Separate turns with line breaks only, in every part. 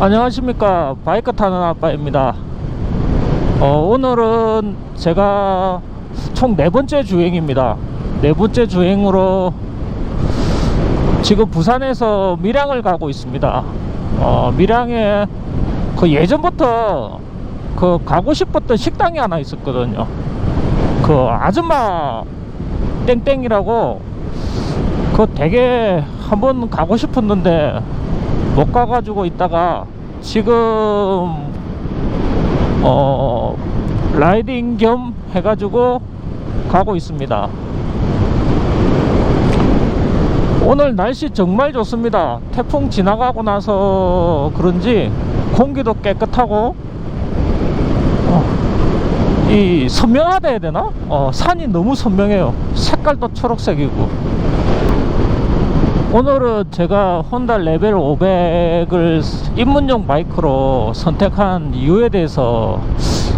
안녕하십니까. 바이크 타는 아빠입니다. 어, 오늘은 제가 총 네 번째 주행입니다. 네 번째 주행으로 지금 부산에서 밀양을 가고 있습니다. 어, 밀양에 그 예전부터 그 가고 싶었던 식당이 하나 있었거든요. 그 아줌마 땡땡이라고 그 되게 한번 가고 싶었는데 못 가가지고 있다가 지금 어 라이딩 겸 해가지고 가고 있습니다. 오늘 날씨 정말 좋습니다. 태풍 지나가고 나서 그런지 공기도 깨끗하고 어, 이 선명하다 해야 되나? 어, 산이 너무 선명해요. 색깔도 초록색이고 오늘은 제가 혼다 레벨 500을 입문용 바이크로 선택한 이유에 대해서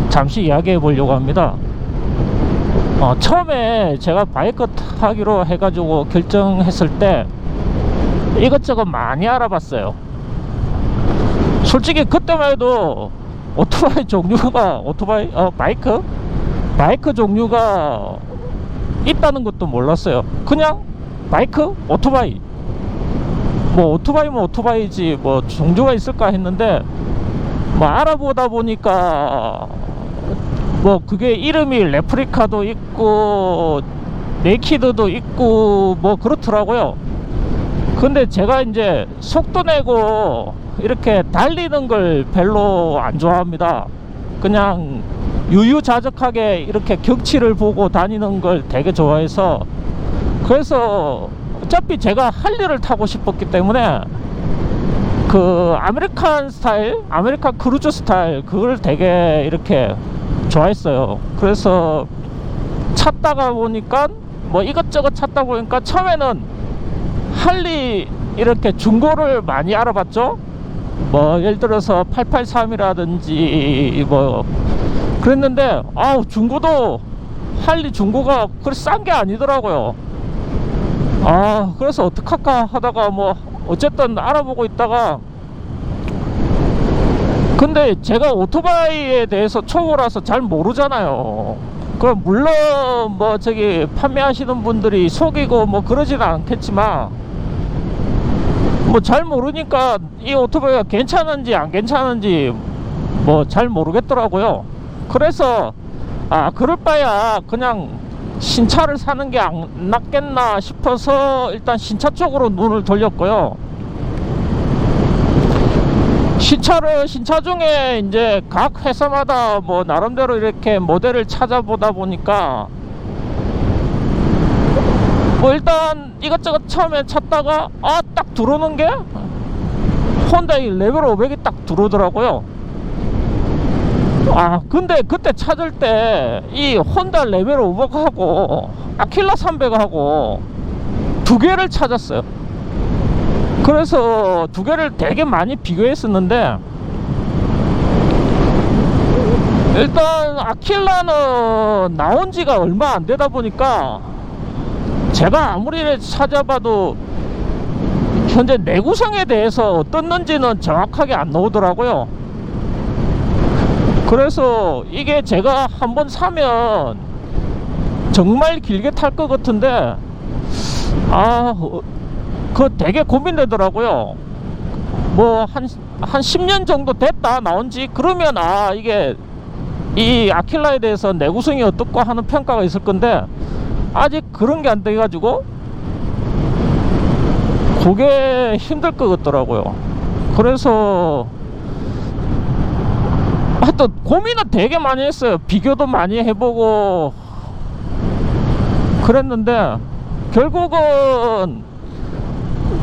잠시 이야기해 보려고 합니다. 어, 처음에 제가 바이크 타기로 해가지고 결정했을 때 이것저것 많이 알아봤어요. 솔직히 그때만 해도 오토바이 종류가 오토바이 어 바이크 바이크 종류가 있다는 것도 몰랐어요. 그냥 바이크 오토바이 뭐 오토바이면 오토바이지 뭐 종류가 있을까 했는데 뭐 알아보다 보니까 뭐 그게 이름이 레프리카도 있고 네키드도 있고 뭐 그렇더라고요. 근데 제가 이제 속도 내고 이렇게 달리는 걸 별로 안 좋아합니다. 그냥 유유자적하게 이렇게 경치를 보고 다니는 걸 되게 좋아해서 그래서 어차피 제가 할리를 타고 싶었기 때문에 그 아메리칸 스타일, 아메리칸 크루즈 스타일 그걸 되게 이렇게 좋아했어요. 그래서 찾다가 보니까 뭐 이것저것 찾다 보니까 처음에는 할리 이렇게 중고를 많이 알아봤죠. 뭐 예를 들어서 883이라든지 뭐 그랬는데 아우 중고도 할리 중고가 그렇게 싼게 아니더라고요. 아 그래서 어떡할까 하다가 뭐 어쨌든 알아보고 있다가 근데 제가 오토바이에 대해서 초보라서 잘 모르잖아요. 그럼 물론 뭐 저기 판매하시는 분들이 속이고 뭐 그러지는 않겠지만 뭐 잘 모르니까 이 오토바이가 괜찮은지 안 괜찮은지 뭐 잘 모르겠더라고요. 그래서 아 그럴 바야 그냥 신차를 사는 게 안 낫겠나 싶어서 일단 신차 쪽으로 눈을 돌렸고요. 신차를 신차 중에 이제 각 회사마다 뭐 나름대로 이렇게 모델을 찾아보다 보니까 뭐 일단 이것저것 처음에 찾다가 아 딱 들어오는 게 혼다 이 레벨 500이 딱 들어오더라고요. 아 근데 그때 찾을 때 이 혼다 레벨 500하고 아킬라 300하고 두 개를 찾았어요. 그래서 두 개를 되게 많이 비교했었는데 일단 아킬라는 나온 지가 얼마 안 되다 보니까 제가 아무리 찾아봐도 현재 내구성에 대해서 어떻는지는 정확하게 안 나오더라고요 그래서 이게 제가 한번 사면 정말 길게 탈 것 같은데 아 그거 되게 고민되더라고요. 뭐 한 한 10년 정도 됐다 나온 지 그러면 아 이게 이 아킬라에 대해서 내구성이 어떻고 하는 평가가 있을 건데 아직 그런 게 안 돼 가지고 그게 힘들 것 같더라고요. 그래서 하여튼 고민은 되게 많이 했어요. 비교도 많이 해보고 그랬는데 결국은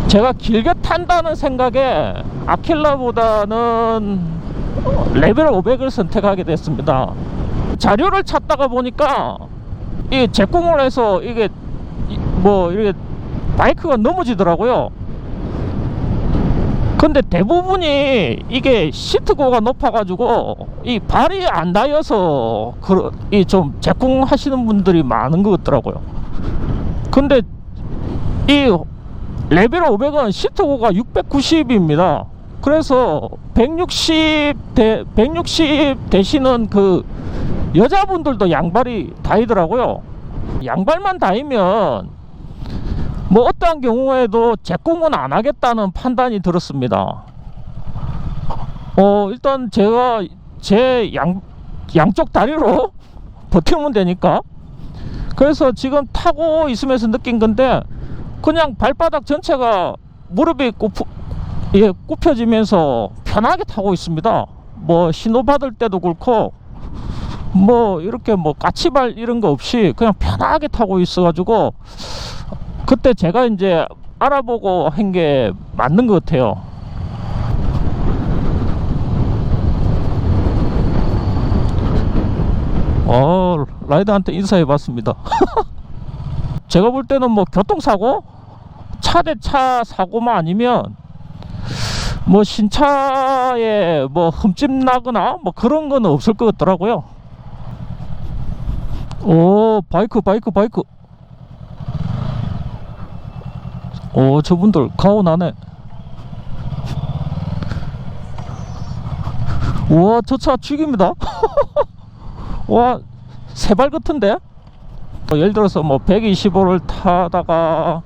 제가 길게 탄다는 생각에 아킬라보다는 레벨 500을 선택하게 됐습니다. 자료를 찾다가 보니까 이 제공을 해서 이게 뭐 이렇게 바이크가 넘어지더라고요 근데 대부분이 이게 시트고가 높아가지고 이 발이 안 닿여서 이 좀 제공하시는 분들이 많은 것 같더라고요. 근데 이 레벨 500은 시트고가 690입니다. 그래서 160 대, 160 되시는 그 여자분들도 양발이 다이더라고요. 양발만 다이면 뭐 어떠한 경우에도 제공은 안 하겠다는 판단이 들었습니다. 어, 일단 제가 제 양, 양쪽 다리로 버티면 되니까. 그래서 지금 타고 있으면서 느낀 건데 그냥 발바닥 전체가 무릎이 굽, 예, 굽혀지면서 편하게 타고 있습니다. 뭐 신호 받을 때도 그렇고 뭐 이렇게 뭐 까치발 이런 거 없이 그냥 편하게 타고 있어가지고 그때 제가 이제 알아보고 한 게 맞는 것 같아요. 어, 라이더한테 인사해 봤습니다. 제가 볼 때는 뭐 교통사고, 차대차 사고만 아니면 뭐 신차에 뭐 흠집 나거나 뭐 그런 건 없을 것 같더라고요. 오, 바이크, 바이크, 바이크. 오, 저분들 가오나네. 우와, 저 차 죽입니다. 와, 세발 같은데? 뭐 예를 들어서 뭐 125를 타다가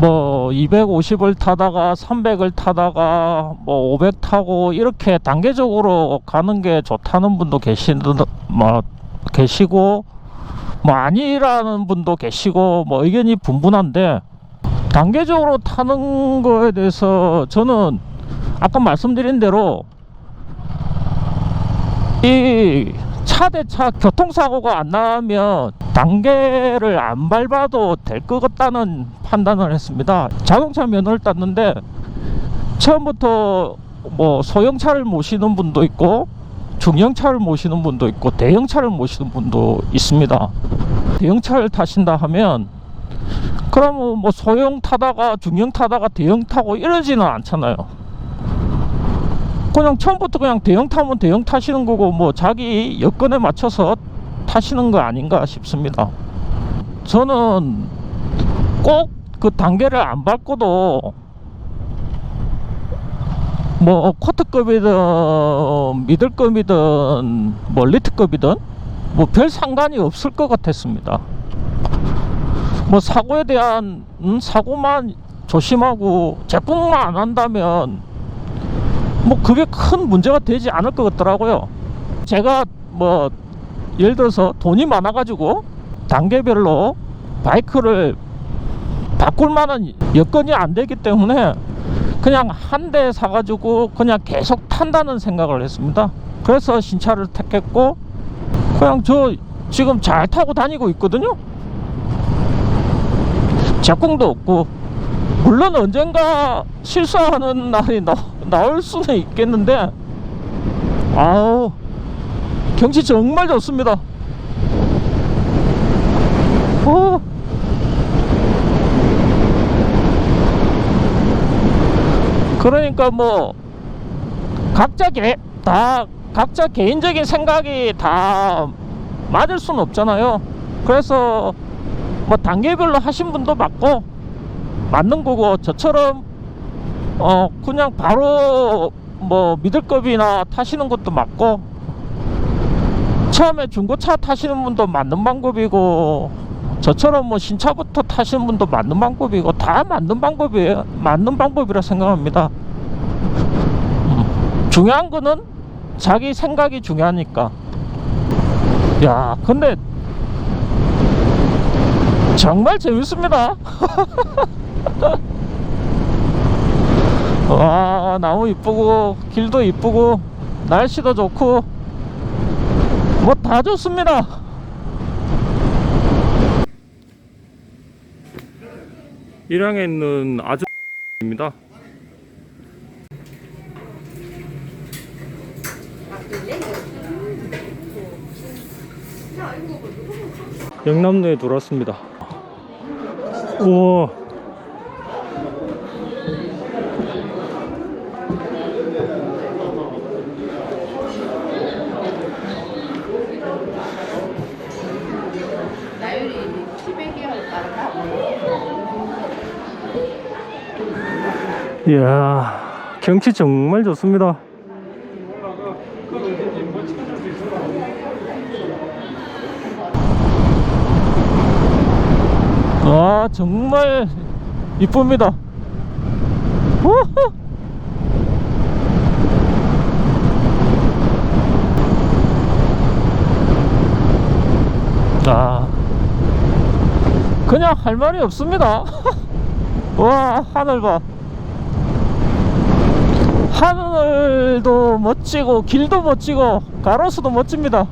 뭐 250을 타다가 300을 타다가 뭐 500 타고 이렇게 단계적으로 가는 게 좋다는 분도 계시는 뭐 계시고 뭐 아니라는 분도 계시고 뭐 의견이 분분한데 단계적으로 타는 거에 대해서 저는 아까 말씀드린 대로 이 차 대 차 교통사고가 안 나면 단계를 안 밟아도 될 것 같다는 판단을 했습니다. 자동차 면허를 땄는데 처음부터 뭐 소형차를 모시는 분도 있고 중형차를 모시는 분도 있고 대형차를 모시는 분도 있습니다. 대형차를 타신다 하면 그러면 뭐 소형 타다가 중형 타다가 대형 타고 이러지는 않잖아요. 그냥 처음부터 그냥 대형 타면 대형 타시는 거고 뭐 자기 여건에 맞춰서 타시는 거 아닌가 싶습니다. 저는 꼭 그 단계를 안 밟고도 뭐 코트급이든 미들급이든 뭐 리트급이든 뭐 별 상관이 없을 것 같았습니다. 뭐 사고에 대한 음, 사고만 조심하고 제품만 안 한다면 뭐 그게 큰 문제가 되지 않을 것 같더라고요. 제가 뭐 예를 들어서 돈이 많아 가지고 단계별로 바이크를 바꿀 만한 여건이 안 되기 때문에 그냥 한 대 사가지고 그냥 계속 탄다는 생각을 했습니다. 그래서 신차를 택했고 그냥 저 지금 잘 타고 다니고 있거든요. 제공도 없고 물론 언젠가 실수하는 날이 나, 나올 수는 있겠는데 아우 경치 정말 좋습니다. 어. 그러니까 뭐 각자 개, 다 각자 개인적인 생각이 다 맞을 수는 없잖아요. 그래서 뭐 단계별로 하신 분도 맞고 맞는 거고 저처럼 어 그냥 바로 뭐 미들급이나 타시는 것도 맞고 처음에 중고차 타시는 분도 맞는 방법이고 저처럼 뭐 신차부터 타시는 분도 맞는 방법이고 다 맞는 방법이에요. 맞는 방법이라 생각합니다. 음, 중요한 거는 자기 생각이 중요하니까. 야 근데 정말 재밌습니다. 와 나무 이쁘고 길도 이쁘고 날씨도 좋고 뭐 다 좋습니다 일양에 있는 아줌마입니다. 영남로에 들어왔습니다. 우와
이 700개월 따라
이야 경치 정말 좋습니다. 아 정말 이쁩니다. 아 그냥 할 말이 없습니다. 와 하늘 봐 하늘도 멋지고 길도 멋지고 가로수도 멋집니다